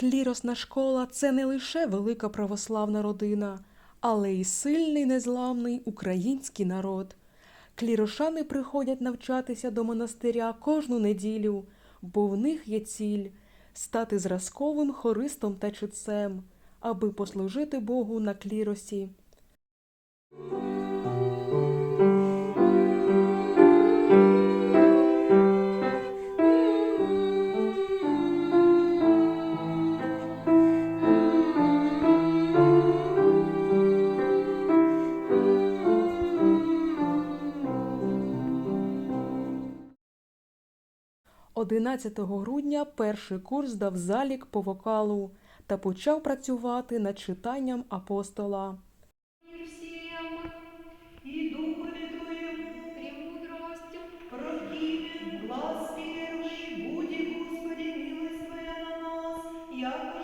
Кліросна школа це не лише велика православна родина, але й сильний незламний український народ. Клірошани приходять навчатися до монастиря кожну неділю, бо в них є ціль стати зразковим хористом та читцем, аби послужити Богу на кліросі. – 11 грудня перший курс дав залік по вокалу та почав працювати над читанням апостола. мир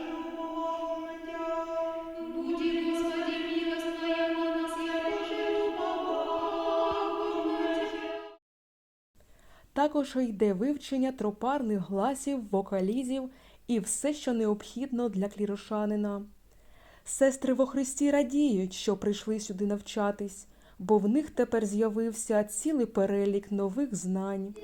Також йде вивчення тропарних гласів, вокалізів і все, що необхідно для клірошанина. Сестри во Христі радіють, що прийшли сюди навчатись, бо в них тепер з'явився цілий перелік нових знань.